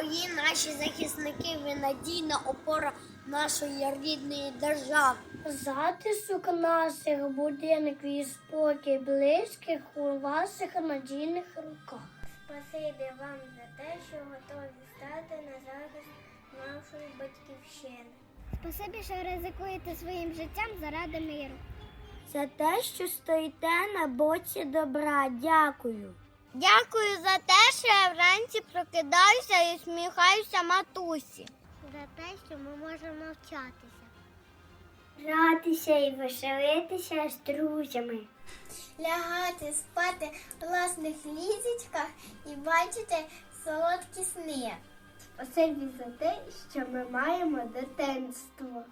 Дорогі наші захисники, ви надійна опора нашої рідної держави. Затисок наших будинків і спокій близьких у ваших надійних руках. Спасибі вам за те, що готові стати на захист нашої батьківщини. Спасибі, що ризикуєте своїм життям заради миру. За те, що стоїте на боці добра. Дякую. Дякую за те, що я вранці прокидаюся і сміхаюся матусі. За те, що ми можемо вчатися. Гратися і веселитися з друзями. Лягати, спати в власних лізечках і бачити солодкі сни. Спасибі за те, що ми маємо дитинство.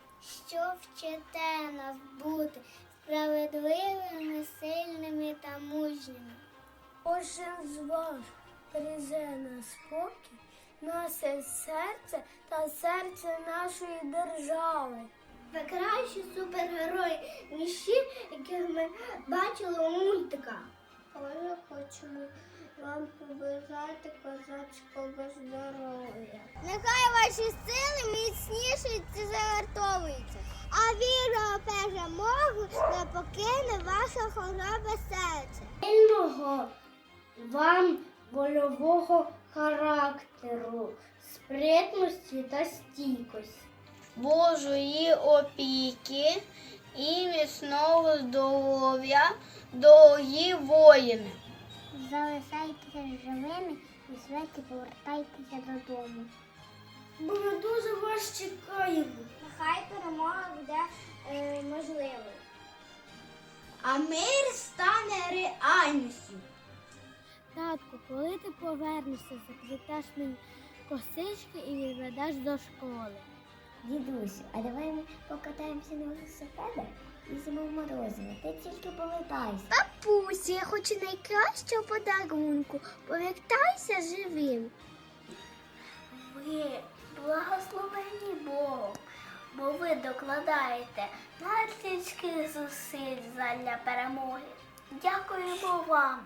Що вчите нас бути справедливими, сильними та мужніми. Кожен з вас береже на спокій, наше серце та серце нашої держави. Ви кращі супергерої, ті, яких ми бачили у мультиках. Ми хочемо вам побажати козацького здоров'я. Нехай ваші сили міцніші та загартовуються, а віра перемогу не покине ваше хоробе серце. Сильного вам больового характеру, спритності та стійкості. Божої опіки і міцного здоров'я, дорогі воїни. Залишайтеся живими і святі повертайтеся додому. Бо ми дуже вас чекаємо. Нехай перемога буде е, можливою. А мир стане реальністю. Татку, коли ти повернешся, заплетеш мені косички і відведеш до школи. Дідусю, а давай ми покатаємося на велосипедах і зиму морозиво. Ти тільки повертайся. Папусі, я хочу найкращого подарунку. Повертайся живим. Ви благословені Богом, бо ви докладаєте надзвичайних зусиль задля перемоги. Дякуємо вам.